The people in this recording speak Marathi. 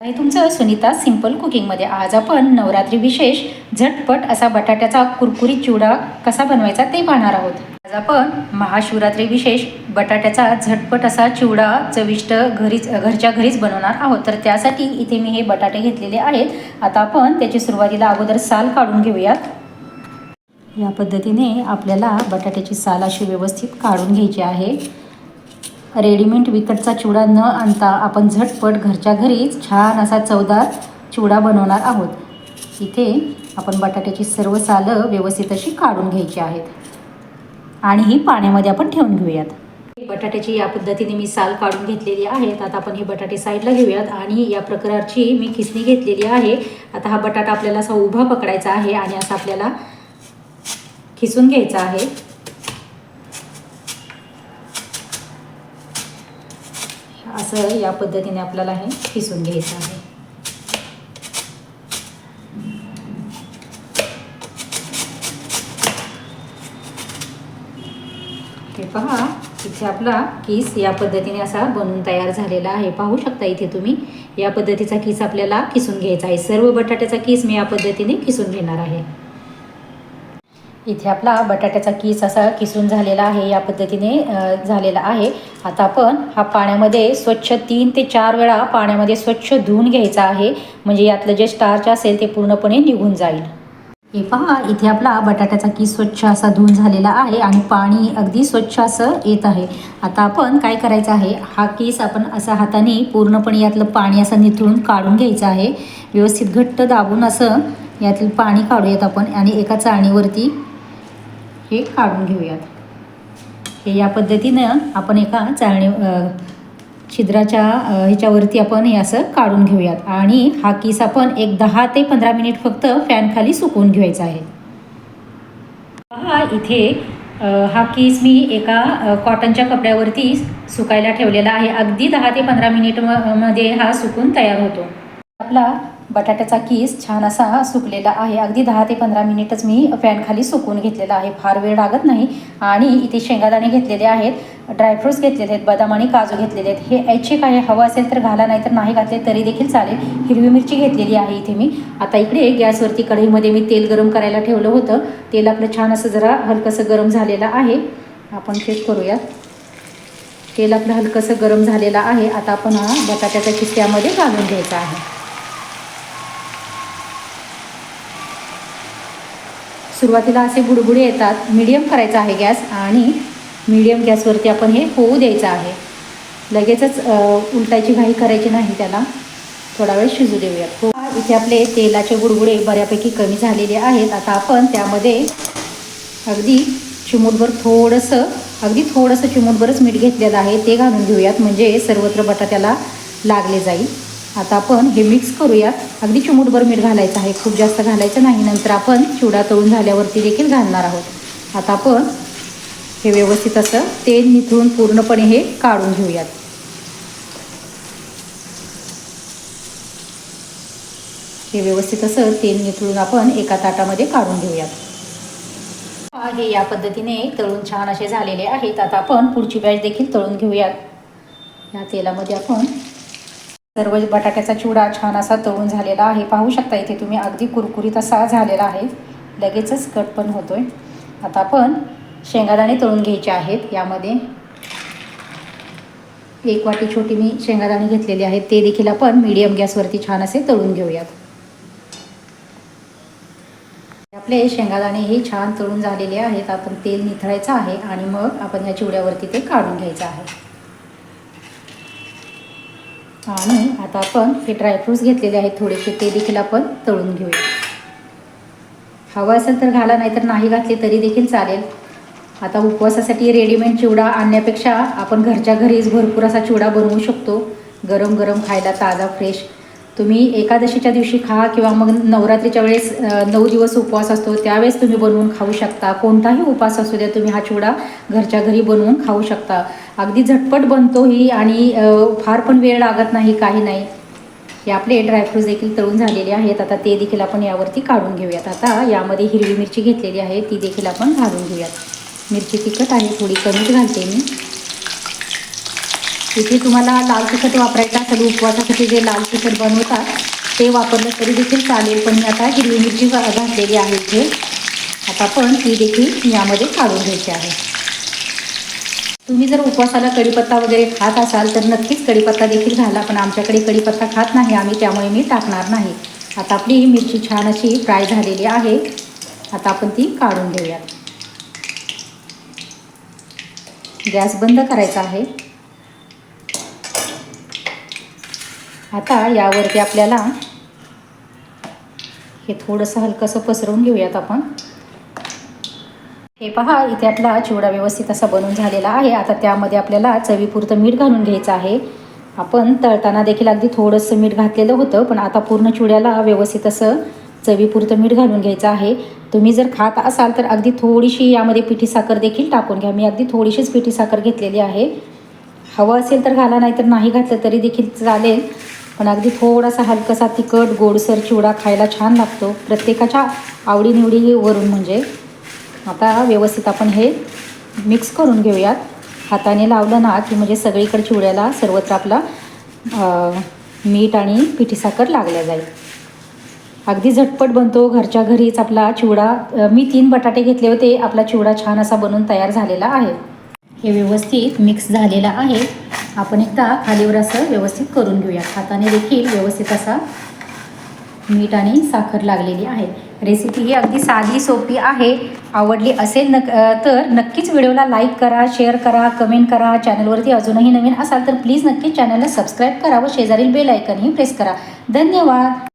आणि तुमचं सुनीता सिंपल कुकिंगमध्ये आज आपण नवरात्री विशेष झटपट असा बटाट्याचा कुरकुरीत चिवडा कसा बनवायचा ते पाहणार आहोत. आज आपण महाशिवरात्री विशेष बटाट्याचा झटपट असा चिवडा चविष्ट घरीच घरच्या घरीच बनवणार आहोत. तर त्यासाठी इथे मी हे बटाटे घेतलेले आहेत. आता आपण त्याची सुरुवातीला अगोदर साल काढून घेऊयात. या पद्धतीने आपल्याला बटाट्याची साल अशी व्यवस्थित काढून घ्यायची आहे. रेडीमेड विकतचा चिवडा न आणता आपण झटपट घरच्या घरीच छान असा चवदार चिवडा बनवणार आहोत. इथे आपण बटाट्याची सर्व सालं व्यवस्थित अशी काढून घ्यायची आहेत. आणि ही पाण्यामध्ये आपण ठेवून घेऊयात. बटाट्याची या पद्धतीने मी साल काढून घेतलेली आहेत. आता आपण हे बटाटे साईडला घेऊयात आणि या प्रकारची मी खिसणी घेतलेली आहे. आता हा बटाटा आपल्याला असा उभा पकडायचा आहे आणि असा आपल्याला खिसून घ्यायचा आहे. असं या पद्धतीने आपल्याला हे खिसून घ्यायचं आहे. हे पहा इथे आपला किस या पद्धतीने असा बनून तयार झालेला आहे. पाहू शकता इथे तुम्ही या पद्धतीचा किस आपल्याला किसून घ्यायचा आहे. सर्व बटाट्याचा किस मी या पद्धतीने किसून घेणार आहे. इथे आपला बटाट्याचा किस असा किसून झालेला आहे या पद्धतीने झालेला आहे. आता आपण हा पाण्यामध्ये स्वच्छ तीन ते चार वेळा पाण्यामध्ये स्वच्छ धुवून घ्यायचा आहे. म्हणजे यातलं जे स्टार्च असेल ते पूर्णपणे निघून जाईल. हे पहा इथे आपला बटाट्याचा किस स्वच्छ असा धुवून झालेला आहे आणि पाणी अगदी स्वच्छ असं येत आहे. आता आपण काय करायचं आहे हा किस आपण असा हाताने पूर्णपणे यातलं पाणी असं निथळून काढून घ्यायचं आहे. व्यवस्थित घट्ट दाबून असं यातील पाणी काढूयात आपण आणि एका चाळणीवरती हे काढून घेऊयात. हे या पद्धतीनं आपण एका चाळणी छिद्राच्या ह्याच्यावरती आपण हे असं काढून घेऊयात. आणि हा किस आपण एक दहा ते पंधरा मिनिट फक्त फॅनखाली सुकवून घ्यायचा आहे. हा इथे हा किस मी एका कॉटनच्या कपड्यावरती सुकायला ठेवलेला आहे. अगदी दहा ते पंधरा मिनिट म- मध्ये हा सुकून तयार होतो. आपला बटाट्याचा किस छान असा सुकलेला आहे. अगदी दहा ते पंधरा मिनिटच मी फॅनखाली सुकून घेतलेला आहे. फार वेळ लागत नाही. आणि इथे शेंगादाणे घेतलेले आहेत. ड्रायफ्रुट्स घेतलेले आहेत. बदाम आणि काजू घेतलेले आहेत. हे ऐच्छिक आहे हवं असेल तर घाला नाही तर नाही घातले तरी देखील चालेल. हिरवी मिरची घेतलेली आहे इथे मी. आता इकडे गॅसवरती कढईमध्ये मी तेल गरम करायला ठेवलं होतं. तेल आपलं छान असं जरा हलकंसं गरम झालेलं आहे. आपण चेक करूयात. तेल आपलं हलकंसं गरम झालेलं आहे. आता आपण हा बटाट्याचा किस घालून घ्यायचा आहे. सुरुवातीला असे बुडबुडे येतात. मीडियम करायचा आहे गॅस आणि मीडियम गॅसवरती आपण हे होऊ द्यायचं आहे. लगेचच उलटायची घाई करायची नाही त्याला. थोडा वेळ शिजू देऊयात. हो इथे आपले तेलाचे बुडबुडे बऱ्यापैकी कमी झालेले आहेत. आता आपण त्यामध्ये अगदी चिमूटभर थोडंसं अगदी थोडंसं चिमूटभरच मीठ घेतलेलं आहे. ते घालून घेऊयात. म्हणजे सर्वत्र बटाट्याला लागले जाईल. आता आपण हे मिक्स करूयात. अगदी चिमूटभर मीठ घालायचं आहे. खूप जास्त घालायचं नाही. नंतर आपण चिवडा तळून झाल्यावरती देखील घालणार आहोत. आता आपण हे व्यवस्थित असं तेल निथळून पूर्णपणे हे काढून घेऊयात. हे व्यवस्थित असं तेल निथळून आपण एका ताटामध्ये काढून घेऊयात. हे या पद्धतीने तळून छान असे झालेले आहेत. आता आपण पुढची बॅच देखील तळून घेऊयात. या तेलामध्ये आपण सर्व बटाट्याचा चिवडा छान असा तळून झालेला आहे. पाहू शकता इथे तुम्ही अगदी कुरकुरीत असा झालेला आहे. लगेचच कट पण होतो आहे आता आपण शेंगादाणे तळून घ्यायचे आहेत. यामध्ये एक वाटी छोटी मी शेंगादाणे घेतलेले आहेत. ते देखील आपण मीडियम गॅसवरती छान असे तळून घेऊयात. आपले शेंगादाणे हे छान तळून झालेले आहेत. आपण तेल निथळायचं आहे आणि मग आपण या चिवड्यावरती ते काढून घ्यायचं आहे. आणि आता आपण हे ड्रायफ्रूट्स घेतलेले आहेत. थोडेसे ते देखील आपण तळून घेऊया. हवं असेल तर घाला नाहीतर नाही घातले तरी देखील चालेल. आता उपवासासाठी रेडीमेड चिवडा आणण्यापेक्षा आपण घरच्या घरीच भरपूर असा चिवडा बनवू शकतो. गरम गरम खायला ताजा फ्रेश तुम्ही एकादशीच्या दिवशी खा किंवा मग नवरात्रीच्या वेळेस नऊ दिवस उपवास असतो त्यावेळेस तुम्ही बनवून खाऊ शकता. कोणताही उपवास असू द्या तुम्ही हा चिवडा घरच्या घरी बनवून खाऊ शकता. अगदी झटपट बनतोही आणि फार पण वेळ लागत नाही काही नाही. हे आपले ड्रायफ्रूट्स देखील तळून झालेले आहेत. आता ते देखील आपण यावरती काढून घेऊयात. आता यामध्ये हिरवी मिरची घेतलेली आहे ती देखील आपण घालून घेऊयात. मिरची तिखट आहे थोडी कमीच घालते मी. इथे तुम्हाला लाल तिखट वापरायचं असेल उपवासासाठी जे लाल तिखट बनवतात ते वापरलं तरी देखील चालेल. पण मी आता हिरवी मिरची घातलेली आहे इथे. आता पण ती देखील यामध्ये काढून घ्यायची आहे. तुम्ही जर उपवासाला कढीपत्ता वगैरे खात असाल तर नक्कीच कढीपत्ता देखील घाला. पण आमच्याकडे कढीपत्ता खात नाही आम्ही त्यामुळे मी टाकणार नाही. आता आपली ही मिरची छान अशी फ्राय झालेली आहे. आता आपण ती काढून घेऊयात. गॅस बंद करायचा आहे. आता यावरती आपल्याला हे थोडंसं हलकंसं पसरवून घेऊयात आपण. हे पहा इथे आपला चिवडा व्यवस्थित असा बनून झालेला आहे. आता त्यामध्ये आपल्याला चवीपुरतं मीठ घालून घ्यायचं आहे. आपण तळताना देखील अगदी थोडंसं मीठ घातलेलं होतं पण आता पूर्ण चिवड्याला व्यवस्थित असं चवीपुरतं मीठ घालून घ्यायचं आहे. तुम्ही जर खात असाल तर अगदी थोडीशी यामध्ये पिठी साखर देखील टाकून घ्या. मी अगदी थोडीशीच पिठी साखर घेतलेली आहे. हवं असेल तर घाला नाही तर नाही घातलं तरी देखील चालेल. पण अगदी थोडासा हलकासा तिखट गोडसर चिवडा खायला छान लागतो. प्रत्येकाच्या आवडीनिवडीवरून म्हणजे. आता व्यवस्थित आपण हे मिक्स करून घेऊयात. हाताने लावलं ना की म्हणजे सगळीकडे चिवड्याला सर्वत्र आपला मीठ आणि पिठी साखर लागल्या जाईल. अगदी झटपट बनतो. घरच्या घरीच आपला चिवडा मी तीन बटाटे घेतले होते. आपला चिवडा छान असा बनून तयार झालेला आहे. हे व्यवस्थित मिक्स झालेला आहे. आपण एकदा खालीवर असं व्यवस्थित करून घेऊया. हाताने देखील व्यवस्थित असा मीठ आणि साखर लागलेली आहे. रेसिपी ही अगदी साधी सोपी आहे. आवडली असेल नक तर नक्कीच व्हिडिओला लाईक करा शेअर करा कमेंट करा. चॅनलवरती अजूनही नवीन असाल तर प्लीज नक्कीच चॅनलला सबस्क्राईब करा व शेजारील बेल आयकनही प्रेस करा. धन्यवाद!